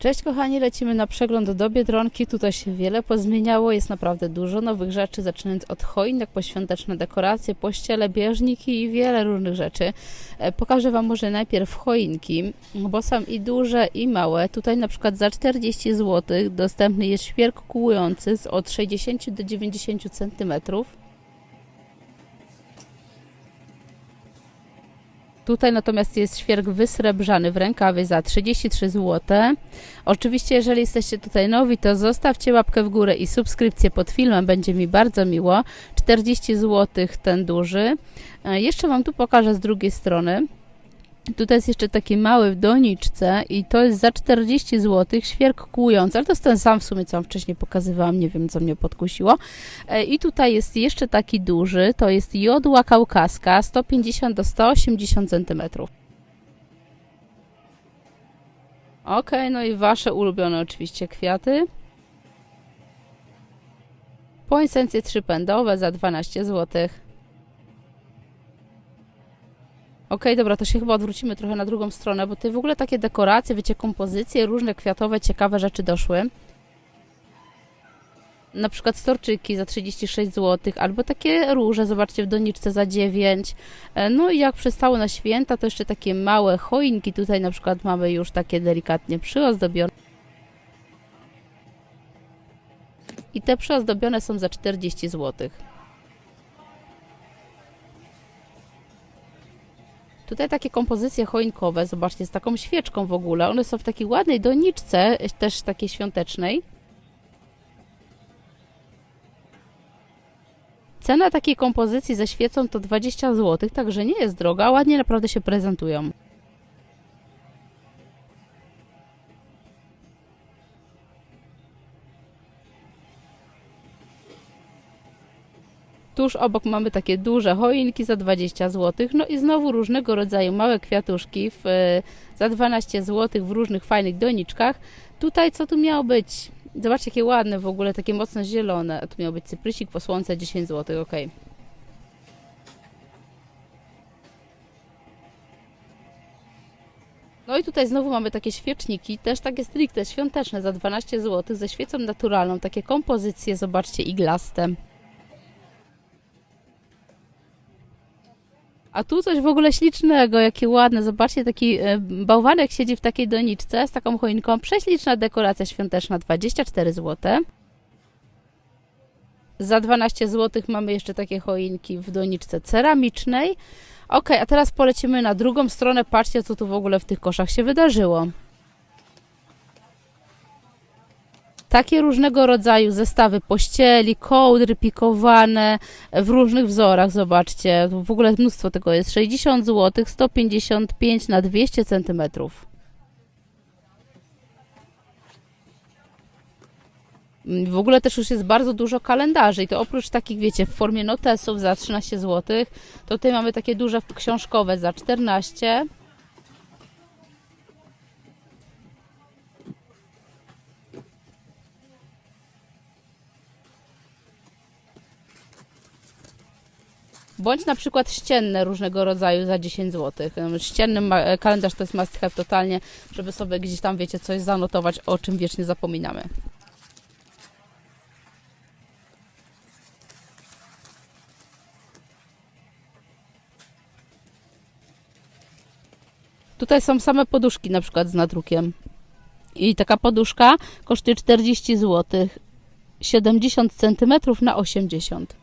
Cześć kochani, lecimy na przegląd do Biedronki. Tutaj się wiele pozmieniało, jest naprawdę dużo nowych rzeczy, zaczynając od choinek, poświąteczne dekoracje, pościele, bieżniki i wiele różnych rzeczy. E, Pokażę Wam może najpierw choinki, bo są i duże i małe. Tutaj na przykład za 40 zł dostępny jest świerk kłujący z od 60 do 90 centymetrów. Tutaj natomiast jest świerk wysrebrzany w rękawie za 33 zł. Oczywiście, jeżeli jesteście tutaj nowi, to zostawcie łapkę w górę i subskrypcję pod filmem, będzie mi bardzo miło. 40 zł ten duży. E, Jeszcze Wam tu pokażę z drugiej strony. Tutaj jest jeszcze taki mały w doniczce i to jest za 40 zł świerk kłujący, ale to jest ten sam w sumie, co Wam wcześniej pokazywałam, nie wiem, co mnie podkusiło. E, I tutaj jest jeszcze taki duży, to jest jodła kaukaska, 150 do 180 cm. Ok, no i Wasze ulubione oczywiście kwiaty. Poinsencje trzypędowe za 12 zł. Okej, dobra, to się chyba odwrócimy trochę na drugą stronę, bo tutaj w ogóle takie dekoracje, wiecie, kompozycje, różne kwiatowe, ciekawe rzeczy doszły. Na przykład storczyki za 36 zł, albo takie róże, zobaczcie, w doniczce za 9. E, No i jak przystało na święta, to jeszcze takie małe choinki. Tutaj na przykład mamy już takie delikatnie przyozdobione. I te przyozdobione są za 40 zł. Tutaj takie kompozycje choinkowe, zobaczcie, z taką świeczką w ogóle. One są w takiej ładnej doniczce, też takiej świątecznej. Cena takiej kompozycji ze świecą to 20 zł, także nie jest droga, ładnie naprawdę się prezentują. Tuż obok mamy takie duże choinki za 20 zł. No i znowu różnego rodzaju małe kwiatuszki w, e, za 12 zł w różnych fajnych doniczkach. Tutaj co tu miało być? Zobaczcie, jakie ładne w ogóle, takie mocno zielone. A tu miał być cyprysik, posłonce 10 zł, ok. No i tutaj znowu mamy takie świeczniki, też takie stricte świąteczne za 12 zł ze świecą naturalną. Takie kompozycje, zobaczcie, iglaste. A tu coś w ogóle ślicznego, jakie ładne. Zobaczcie, taki e, bałwanek siedzi w takiej doniczce z taką choinką. Prześliczna dekoracja świąteczna, 24 zł. Za 12 zł mamy jeszcze takie choinki w doniczce ceramicznej. Ok, a teraz polecimy na drugą stronę. Patrzcie, co tu w ogóle w tych koszach się wydarzyło. Takie różnego rodzaju zestawy pościeli, kołdry pikowane w różnych wzorach, zobaczcie, w ogóle mnóstwo tego jest, 60 zł, 155 na 200 cm. W ogóle też już jest bardzo dużo kalendarzy i to oprócz takich, wiecie, w formie notesów za 13 zł, to tutaj mamy takie duże książkowe za 14 Bądź na przykład ścienne różnego rodzaju za 10 zł. Ścienny ma- kalendarz to jest must have totalnie, żeby sobie gdzieś tam, wiecie, coś zanotować, o czym wiecznie zapominamy. Tutaj są same poduszki na przykład z nadrukiem. I taka poduszka kosztuje 40 zł. 70 cm na 80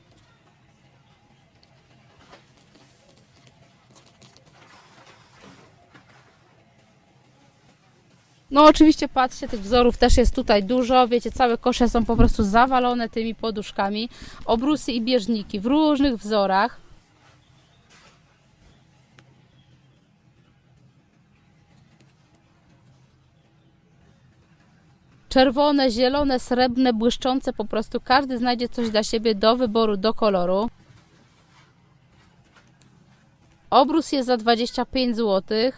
No oczywiście patrzcie, tych wzorów też jest tutaj dużo, wiecie, całe kosze są po prostu zawalone tymi poduszkami, obrusy i bieżniki w różnych wzorach. Czerwone, zielone, srebrne, błyszczące, po prostu każdy znajdzie coś dla siebie do wyboru, do koloru. Obrus jest za 25 zł,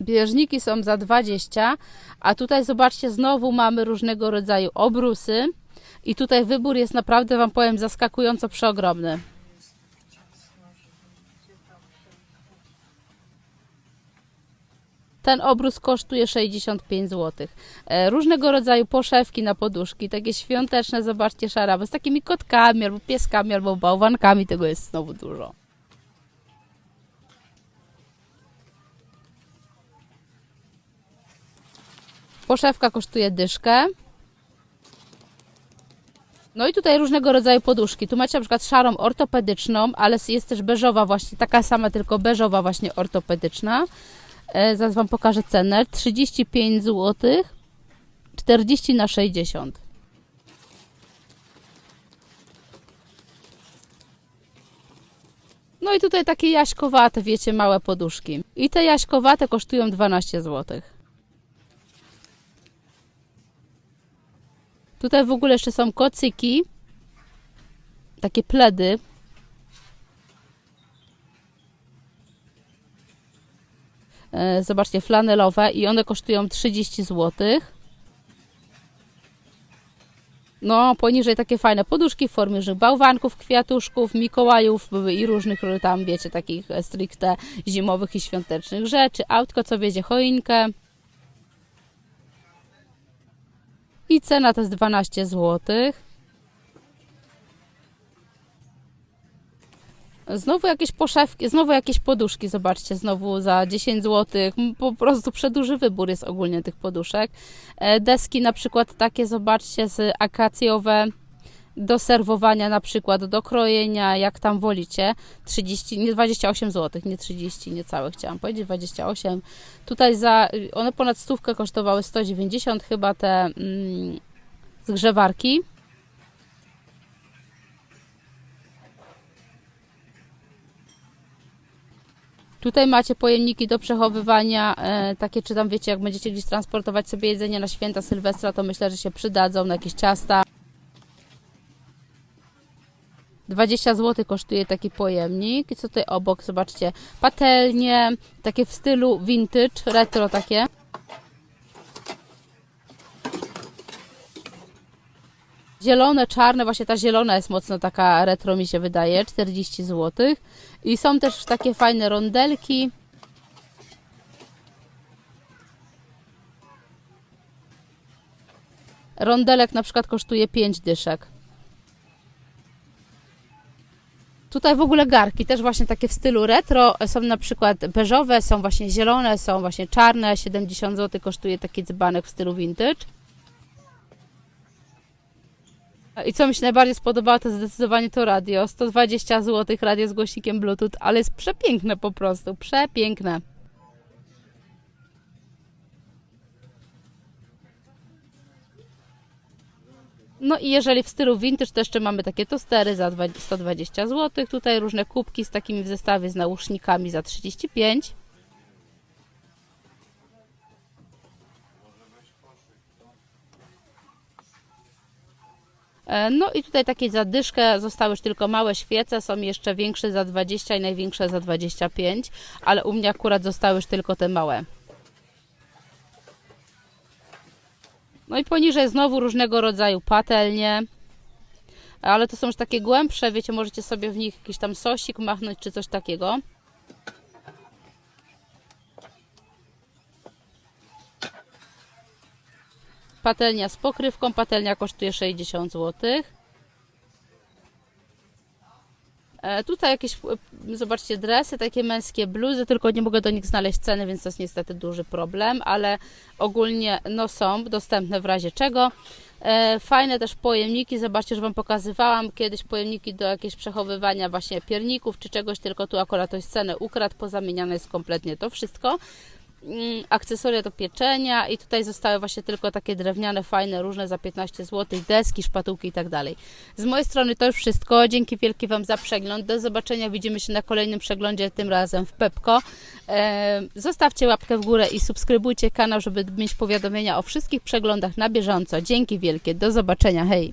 bieżniki są za 20, a tutaj zobaczcie, znowu mamy różnego rodzaju obrusy i tutaj wybór jest naprawdę, Wam powiem, zaskakująco przeogromny. Ten obrus kosztuje 65 zł. E, Różnego rodzaju poszewki na poduszki, takie świąteczne, zobaczcie, szaraby z takimi kotkami, albo pieskami, albo bałwankami, tego jest znowu dużo. Poszewka kosztuje dyszkę. No i tutaj różnego rodzaju poduszki. Tu macie na przykład szarą ortopedyczną, ale jest też beżowa właśnie, taka sama, tylko beżowa właśnie ortopedyczna. E, zaraz Wam pokażę cenę. 35 zł, 40 na 60. No i tutaj takie jaśkowate, wiecie, małe poduszki. I te jaśkowate kosztują 12 zł. Tutaj w ogóle jeszcze są kocyki, takie pledy. E, Zobaczcie, flanelowe i one kosztują 30 zł. No, poniżej takie fajne poduszki w formie bałwanków, kwiatuszków, mikołajów i różnych tam, wiecie, takich e, stricte zimowych i świątecznych rzeczy. Autko, co wiedzie choinkę. I cena to jest 12 zł. Znowu jakieś poszewki, znowu jakieś poduszki, zobaczcie, znowu za 10 zł. Po prostu przedłuży wybór jest ogólnie tych poduszek. E, Deski na przykład takie, zobaczcie, z akacjowe do serwowania na przykład, do krojenia, jak tam wolicie. 30, nie 28 zł, nie 30, niecałe chciałam powiedzieć, 28. Tutaj za, one ponad stówkę kosztowały 190 chyba te mm, zgrzewarki. Tutaj macie pojemniki do przechowywania, e, takie czy tam wiecie, jak będziecie gdzieś transportować sobie jedzenie na święta Sylwestra, to myślę, że się przydadzą na jakieś ciasta. 20 zł kosztuje taki pojemnik. I co tutaj obok? Zobaczcie, patelnie, takie w stylu vintage, retro takie. Zielone, czarne, właśnie ta zielona jest mocno taka retro mi się wydaje, 40 zł. I są też takie fajne rondelki. Rondelek na przykład kosztuje 5 dyszek. Tutaj w ogóle garki, też właśnie takie w stylu retro, są na przykład beżowe, są właśnie zielone, są właśnie czarne, 70 zł kosztuje taki dzbanek w stylu vintage. I co mi się najbardziej spodobało, to zdecydowanie to radio. 120 zł radio z głośnikiem Bluetooth, ale jest przepiękne po prostu, przepiękne. No i jeżeli w stylu vintage, to jeszcze mamy takie tostery za 20 120 zł. Tutaj różne kubki z takimi w zestawie z nausznikami za 35 E, No i tutaj takie zadyszkę, zostały już tylko małe świece, są jeszcze większe za 20 i największe za 25, ale u mnie akurat zostały już tylko te małe. No i poniżej znowu różnego rodzaju patelnie, ale to są już takie głębsze, wiecie, możecie sobie w nich jakiś tam sosik machnąć czy coś takiego. Patelnia z pokrywką, patelnia kosztuje 60 zł. Tutaj jakieś, e, zobaczcie, dresy, takie męskie bluzy, tylko nie mogę do nich znaleźć ceny, więc to jest niestety duży problem, ale ogólnie no są dostępne w razie czego. E, Fajne też pojemniki, zobaczcie, że Wam pokazywałam kiedyś pojemniki do jakiegoś przechowywania właśnie pierników czy czegoś, tylko tu akurat ktoś cenę ukradł, pozamieniane jest kompletnie to wszystko akcesoria do pieczenia i tutaj zostały właśnie tylko takie drewniane, fajne, różne za 15 zł, deski, szpatułki i tak dalej. Z mojej strony to już wszystko. Dzięki wielkie Wam za przegląd. Do zobaczenia. Widzimy się na kolejnym przeglądzie, tym razem w Pepko. Zostawcie łapkę w górę i subskrybujcie kanał, żeby mieć powiadomienia o wszystkich przeglądach na bieżąco. Dzięki wielkie. Do zobaczenia. Hej!